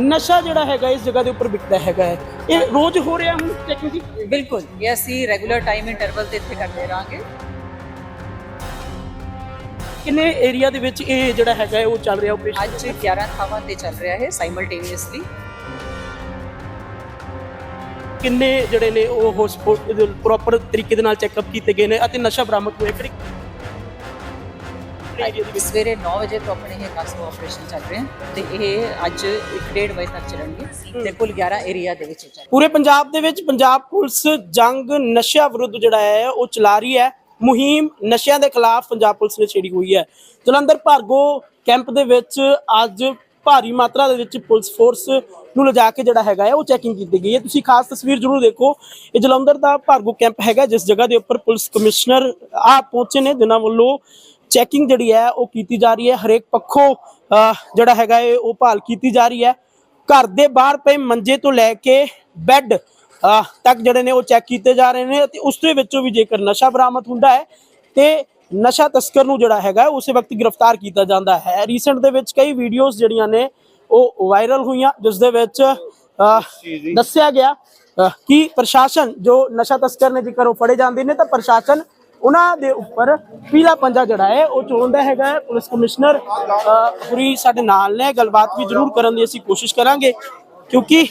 ਨਸ਼ਾ ਜਿਹੜਾ ਹੈਗਾ ਇਸ ਜਗ੍ਹਾ ਦੇ ਉੱਪਰ ਵਿਕਦਾ ਹੈਗਾ ਹੈ। ਇਹ ਰੋਜ਼ ਹੋ ਰਿਹਾ ਹੁਣ ਚੈਕਿੰਗ ਜੀ। ਬਿਲਕੁਲ ਇਹ ਅਸੀਂ ਰੈਗੂਲਰ ਟਾਈਮ ਇੰਟਰਵਲ ਤੇ ਇੱਥੇ ਕਰਦੇ ਰਹਾਂਗੇ। ਕਿੰਨੇ ਏਰੀਆ ਦੇ ਵਿੱਚ ਇਹ ਜਿਹੜਾ ਹੈਗਾ ਹੈ ਉਹ ਚੱਲ ਰਿਹਾ ਆਪਰੇਸ਼ਨ ਅੱਜ 11 ਥਾਵਾਂ ਤੇ ਚੱਲ ਰਿਹਾ ਹੈ ਸਾਈਮਲਟੇਨੀਅਸਲੀ ਕਿੰਨੇ ਜਿਹੜੇ ਨੇ ਉਹ ਹਸਪੀਟਲ ਪ੍ਰੋਪਰ ਤਰੀਕੇ ਦੇ ਨਾਲ ਚੈੱਕਅਪ ਕੀਤੇ ਗਏ ਨੇ ਅਤੇ ਨਸ਼ਾ ਬਰਾਮਦ ਹੋਇਆ ਕਿਹੜੀ ਸਵੇਰੇ 9 ਵਜੇ ਤੋਂ ਆਪਣੇ ਇਹ ਕਾਸਟੋ ਆਪਰੇਸ਼ਨ ਚੱਲ ਰਹੇ ਹਨ ਤੇ ਇਹ ਅੱਜ 1:30 ਵਜੇ ਤੱਕ ਚੱਲਣਗੇ ਤੇ ਕੁੱਲ 11 ਏਰੀਆ ਦੇ ਵਿੱਚ ਪੂਰੇ ਪੰਜਾਬ ਦੇ ਵਿੱਚ ਪੰਜਾਬ ਪੁਲਿਸ ਜੰਗ ਨਸ਼ਿਆਂ ਵਿਰੁੱਧ ਜਿਹੜਾ ਹੈ, ਉਹ ਚਲਾ ਰਹੀ ਹੈ। ਮੁਹਿੰਮ ਨਸ਼ਿਆਂ ਦੇ ਖਿਲਾਫ ਪੰਜਾਬ ਪੁਲਿਸ ਨੇ ਛੇੜੀ ਹੋਈ ਹੈ। ਜਲੰਧਰ ਭਾਰਗੋ ਕੈਂਪ ਦੇ ਵਿੱਚ ਅੱਜ ਭਾਰੀ ਮਾਤਰਾ ਦੇ ਵਿੱਚ ਪੁਲਿਸ ਫੋਰਸ ਨੂੰ ਲਿਜਾ ਕੇ ਜਿਹੜਾ ਹੈਗਾ ਹੈ, ਉਹ ਚੈਕਿੰਗ ਕੀਤੀ ਗਈ ਹੈ। ਤੁਸੀਂ ਖਾਸ ਤਸਵੀਰ ਜ਼ਰੂਰ ਦੇਖੋ। ਇਹ ਜਲੰਧਰ ਦਾ ਭਾਰਗੋ ਕੈਂਪ ਹੈਗਾ ਜਿਸ ਜਗ੍ਹਾ ਦੇ ਉੱਪਰ ਪੁਲਿਸ ਕਮਿਸ਼ਨਰ ਆ ਪਹੁੰਚੇ ਨੇ, ਜਿਨ੍ਹਾਂ ਵੱਲੋਂ ਚੈਕਿੰਗ ਜਿਹੜੀ ਹੈ ਉਹ ਕੀਤੀ ਜਾ ਰਹੀ ਹੈ। ਹਰੇਕ ਪੱਖੋਂ ਜਿਹੜਾ ਹੈਗਾ ਹੈ ਉਹ ਭਾਲ ਕੀਤੀ ਜਾ ਰਹੀ ਹੈ। ਘਰ ਦੇ ਬਾਹਰ ਪਏ ਮੰਜੇ ਤੋਂ ਲੈ ਕੇ ਬੈੱਡ ਤੱਕ ਜਿਹੜੇ ਨੇ ਉਹ ਚੈੱਕ ਕੀਤੇ ਜਾ ਰਹੇ ਨੇ ਤੇ ਉਸ ਦੇ ਵਿੱਚੋਂ ਵੀ ਜੇਕਰ ਨਸ਼ਾ ਬਰਾਮਦ ਹੁੰਦਾ ਹੈ ਤੇ ਨਸ਼ਾ ਤਸਕਰ ਨੂੰ ਜਿਹੜਾ ਹੈਗਾ ਉਸੇ ਵਕਤ ਗ੍ਰਿਫਤਾਰ ਕੀਤਾ ਜਾਂਦਾ ਹੈ। ਰੀਸੈਂਟ ਦੇ ਵਿੱਚ ਕਈ ਵੀਡੀਓਜ਼ ਜਿਹੜੀਆਂ ਨੇ ਉਹ ਵਾਇਰਲ ਹੋਈਆਂ ਜਿਸ ਦੇ ਵਿੱਚ ਦੱਸਿਆ ਗਿਆ ਕਿ ਪ੍ਰਸ਼ਾਸਨ ਜੋ ਨਸ਼ਾ ਤਸਕਰ ਨੇ ਜੇਕਰ ਉਹ ਫੜੇ ਜਾਂਦੇ ਨੇ ਤਾਂ ਪ੍ਰਸ਼ਾਸਨ ਉਹਨਾਂ ਦੇ ਉੱਪਰ ਪੀਲਾ ਪੰਜਾ ਜਿਹੜਾ ਹੈ, ਉਹ ਚੋਣਦਾ ਹੈਗਾ ਹੈ। ਪੁਲਿਸ ਕਮਿਸ਼ਨਰ ਪੂਰੀ ਸਾਡੇ ਨਾਲ ਨੇ। ਗੱਲਬਾਤ ਵੀ ਜ਼ਰੂਰ ਕਰਨ ਦੀ ਅਸੀਂ ਕੋਸ਼ਿਸ਼ ਕਰਾਂਗੇ, ਕਿਉਂਕਿ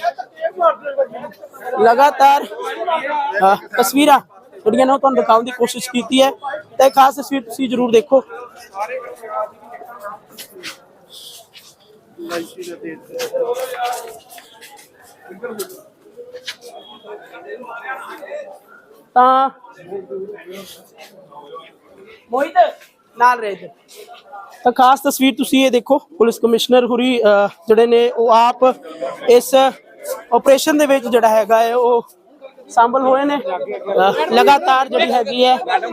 ਲਗਾਤਾਰ ਤਸਵੀਰਾਂ ਜਿਹੜੀਆਂ ਨੇ ਤੁਹਾਨੂੰ ਦਿਖਾਉਣ ਦੀ ਕੋਸ਼ਿਸ਼ ਕੀਤੀ ਹੈ। ਤੇ ਖਾਸ ਤਸਵੀਰ ਤੁਸੀਂ ਜ਼ਰੂਰ ਦੇਖੋ। ਤਾਂ ਮੋਹਿਤ ਨਾਲ ਰਹੇ ਤੇ ਤਾਂ ਖਾਸ ਤਸਵੀਰ ਤੁਸੀਂ ਇਹ ਦੇਖੋ ਪੁਲਿਸ ਕਮਿਸ਼ਨਰ ਹੁਰੀ ਜਿਹੜੇ ਨੇ ਉਹ ਆਪ ਇਸ ਆਪਰੇਸ਼ਨ ਦੇ ਵਿੱਚ ਜਿਹੜਾ ਹੈਗਾ ਹੈ ਉਹ ਸ਼ਾਮਲ ਹੋਏ ਨੇ। ਲਗਾਤਾਰ ਜਿਹੜੀ ਹੈਗੀ ਹੈ। ਗੱਲ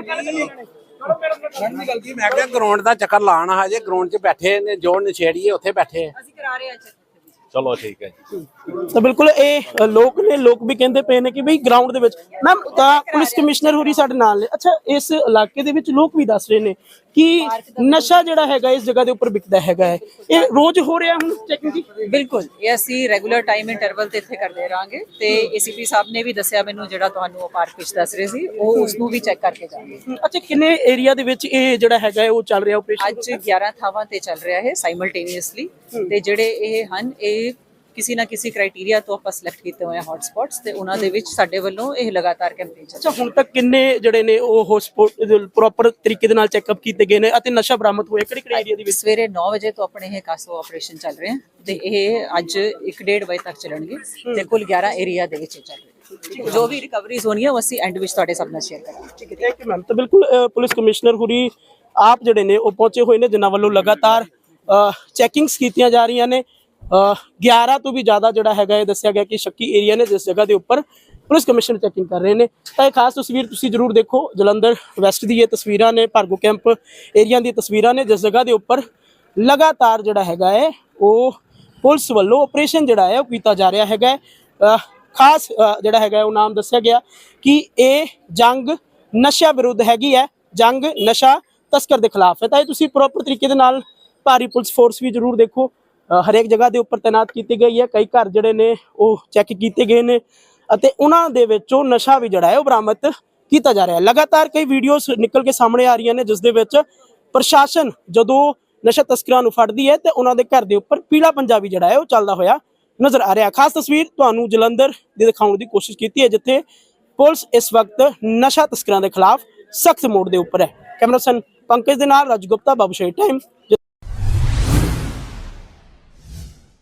ਕੀ ਮੈਂ ਕਿਹਾ ਗਰਾਊਂਡ ਦਾ ਚੱਕਰ ਲਾਣਾ ਹਜੇ। ਗਰਾਊਂਡ 'ਚ ਬੈਠੇ ਨੇ ਜੋ ਨਸ਼ੇੜੀਏ ਉੱਥੇ ਬੈਠੇ ਆ। ਅਸੀਂ ਕਰਾ ਰਹੇ ਹਾਂ ਚਲੋ ਠੀਕ ਹੈ ਜੀ। ਤਾਂ ਬਿਲਕੁਲ ਇਹ ਅ, ਲੋਕ ਨੇ ਲੋਕ ਵੀ ਕਹਿੰਦੇ ਪਏ ਨੇ ਕਿ ਬਈ ਗਰਾਊਂਡ ਦੇ ਵਿੱਚ। ਮੈਮ ਤਾਂ ਪੁਲਿਸ ਕਮਿਸ਼ਨਰ ਹੋਰੀ ਸਾਡੇ ਨਾਲ ਨੇ। ਅੱਛਾ ਇਸ ਇਲਾਕੇ ਦੇ ਵਿੱਚ ਲੋਕ ਵੀ ਦੱਸ ਰਹੇ ਨੇ ਕਿ ਨਸ਼ਾ ਜਿਹੜਾ ਹੈਗਾ ਇਸ ਜਗ੍ਹਾ ਦੇ ਉੱਪਰ ਵਿਕਦਾ ਹੈਗਾ ਹੈ। ਇਹ ਰੋਜ਼ ਹੋ ਰਿਹਾ ਹੁਣ ਚੈਕਿੰਗ ਜੀ? ਬਿਲਕੁਲ ਇਹ ਅਸੀਂ ਰੈਗੂਲਰ ਟਾਈਮ ਇੰਟਰਵਲ ਤੇ ਇੱਥੇ ਕਰਦੇ ਰਹਾਂਗੇ ਤੇ ਏਸੀਪੀ ਸਾਹਿਬ ਨੇ ਵੀ ਦੱਸਿਆ ਮੈਨੂੰ ਜਿਹੜਾ ਤੁਹਾਨੂੰ ਉਹ ਪਾਰਕ ਵਿੱਚ ਦੱਸ ਰਹੇ ਸੀ ਉਹ ਉਸ ਨੂੰ ਵੀ ਚੈੱਕ ਕਰਕੇ ਜਾਣਗੇ ਅੱਛਾ ਕਿੰਨੇ ਏਰੀਆ ਦੇ ਵਿੱਚ ਇਹ ਜਿਹੜਾ ਹੈਗਾ ਹੈ ਉਹ ਚੱਲ ਰਿਹਾ ਆਪਰੇਸ਼ਨ ਅੱਜ 11 ਥਾਵਾਂ ਤੇ ਚੱਲ ਰਿਹਾ ਹੈ। ਸਾਈਮਲਟੇਨੀਅਸਲੀ ਤੇ ਜਿਹੜੇ ਇਹ ਹਨ ਇਹ ਕਿਸੇ ਨਾ ਕਿਸੇ ਕ੍ਰਾਈਟੇਰੀਆ ਤੋਂ ਆਪਾਂ ਸਿਲੈਕਟ ਕੀਤੇ ਹੋਏ ਹੌਟ ਸਪੌਟਸ ਤੇ ਉਹਨਾਂ ਦੇ ਵਿੱਚ ਸਾਡੇ ਵੱਲੋਂ ਇਹ ਲਗਾਤਾਰ ਕੈਂਪੇਨ ਚੱਲ ਅੱਛਾ ਹੁਣ ਤੱਕ ਕਿੰਨੇ ਜਿਹੜੇ ਨੇ ਉਹ ਹਸਪੀਟਲ ਪ੍ਰੋਪਰ ਤਰੀਕੇ ਦੇ ਨਾਲ ਚੈੱਕਅਪ ਕੀਤੇ ਗਏ ਨੇ ਅਤੇ ਨਸ਼ਾ ਬਰਾਮਦ ਹੋਇਆ? ਕਿਹੜੇ ਕਿਹੜੇ ਏਰੀਆ ਦੇ ਵਿੱਚ? ਸਵੇਰੇ 9 ਵਜੇ ਤੋਂ ਆਪਣੇ ਇਹ ਕਾਸੋ ਆਪਰੇਸ਼ਨ ਚੱਲ ਰਹੇ ਹਨ ਤੇ ਇਹ ਅੱਜ 1:30 ਵਜੇ ਤੱਕ ਚੱਲਣਗੇ ਤੇ ਕੁੱਲ 11 ਏਰੀਆ ਦੇ ਵਿੱਚ ਚੱਲ ਰਹੇ। ਜੋ ਵੀ ਰਿਕਵਰੀਜ਼ ਹੋਣੀਆਂ ਉਹ ਅਸੀਂ ਐਂਡ ਵਿੱਚ ਤੁਹਾਡੇ ਸਭ ਨਾਲ ਸ਼ੇਅਰ ਕਰਾਂਗੇ। ਠੀਕ ਹੈ ਥੈਂਕ ਯੂ ਮੈਮ ਤਾਂ ਬਿਲਕੁਲ ਪੁਲਿਸ ਕਮਿਸ਼ਨਰ ਹੁਰੀ ਆਪ ਜਿਹੜੇ ਨੇ ਉਹ ਪਹੁੰਚੇ ਹੋਏ ਨੇ ਜਿਨ੍ਹਾਂ ਵੱਲੋਂ ਲਗਾਤਾਰ ਚੈਕਿੰਗਸ ਕੀਤੀਆਂ ਜਾ ਰਹੀਆਂ ਨੇ। 11 ਤੋਂ ਵੀ ਜ਼ਿਆਦਾ ਜਿਹੜਾ ਹੈਗਾ ਇਹ ਦੱਸਿਆ ਗਿਆ ਕਿ ਸ਼ੱਕੀ ਏਰੀਆ ਨੇ ਜਿਸ ਜਗ੍ਹਾ ਦੇ ਉੱਪਰ ਪੁਲਿਸ ਕਮਿਸ਼ਨਰ ਚੈਕਿੰਗ ਕਰ ਰਹੇ ਨੇ। ਤਾਂ ਇਹ ਖਾਸ ਤਸਵੀਰ ਤੁਸੀਂ ਜ਼ਰੂਰ ਦੇਖੋ, ਜਲੰਧਰ ਵੈਸਟ ਦੀ ਇਹ ਤਸਵੀਰਾਂ ਨੇ, ਭਾਰਗੋ ਕੈਂਪ ਏਰੀਆ ਦੀ ਤਸਵੀਰਾਂ ਨੇ, ਜਿਸ ਜਗ੍ਹਾ ਦੇ ਉੱਪਰ ਲਗਾਤਾਰ ਜਿਹੜਾ ਹੈਗਾ ਹੈ, ਉਹ ਪੁਲਿਸ ਵੱਲੋਂ ਆਪਰੇਸ਼ਨ ਜਿਹੜਾ ਹੈ, ਉਹ ਕੀਤਾ ਜਾ ਰਿਹਾ ਹੈਗਾ ਹੈ। ਖਾਸ ਜਿਹੜਾ ਹੈਗਾ ਉਹ ਨਾਮ ਦੱਸਿਆ ਗਿਆ ਕਿ ਇਹ ਜੰਗ ਨਸ਼ਾ ਵਿਰੁੱਧ ਹੈਗੀ ਹੈ, ਜੰਗ ਨਸ਼ਾ ਤਸਕਰ ਦੇ ਖਿਲਾਫ ਹੈ। ਤਾਂ ਇਹ ਤੁਸੀਂ ਪ੍ਰੋਪਰ ਤਰੀਕੇ ਦੇ ਨਾਲ ਭਾਰੀ ਪੁਲਿਸ ਫੋਰਸ ਵੀ ਜ਼ਰੂਰ ਦੇਖੋ। ਹਰੇਕ ਜਗ੍ਹਾ ਦੇ ਉੱਪਰ ਤਾਇਨਾਤ ਕੀਤੀ ਗਈ ਹੈ। ਕਈ ਘਰ ਜਿਹੜੇ ਨੇ, ਉਹ ਚੈੱਕ ਕੀਤੇ ਗਏ ਨੇ ਅਤੇ ਉਹਨਾਂ ਦੇ ਵਿੱਚੋਂ ਨਸ਼ਾ ਵੀ ਜਿਹੜਾ ਹੈ ਉਹ ਬਰਾਮਦ ਕੀਤਾ ਜਾ ਰਿਹਾ ਹੈ। ਲਗਾਤਾਰ ਕਈ ਵੀਡੀਓਜ਼ ਨਿਕਲ ਕੇ ਸਾਹਮਣੇ ਆ ਰਹੀਆਂ ਨੇ, ਜਿਸ ਦੇ ਵਿੱਚ ਪ੍ਰਸ਼ਾਸਨ ਜਦੋਂ ਨਸ਼ਾ ਤਸਕਰਾਂ ਨੂੰ ਫੜਦੀ ਹੈ ਤੇ ਉਹਨਾਂ ਦੇ ਘਰ ਦੇ ਉੱਪਰ ਪੀਲਾ ਪੰਜਾਬੀ ਜਿਹੜਾ ਹੈ ਉਹ ਚੱਲਦਾ ਹੋਇਆ ਨਜ਼ਰ ਆ ਰਿਹਾ ਖਾਸ ਤਸਵੀਰ ਤੁਹਾਨੂੰ ਜਲੰਧਰ ਦੀ ਦਿਖਾਉਣ ਦੀ ਕੋਸ਼ਿਸ਼ ਕੀਤੀ ਹੈ, ਜਿੱਥੇ ਪੁਲਿਸ ਇਸ ਵਕਤ ਨਸ਼ਾ ਤਸਕਰਾਂ ਦੇ ਖਿਲਾਫ ਸਖਤ ਮੋੜ ਦੇ ਉੱਪਰ ਹੈ। ਕੈਮਰਾਮੈਨ ਪੰਕਜ ਦੇ ਨਾਲ ਰਾਜ ਗੁਪਤਾ, ਬਾਬੂ ਸ਼ਾਹੀ ਟਾਈਮ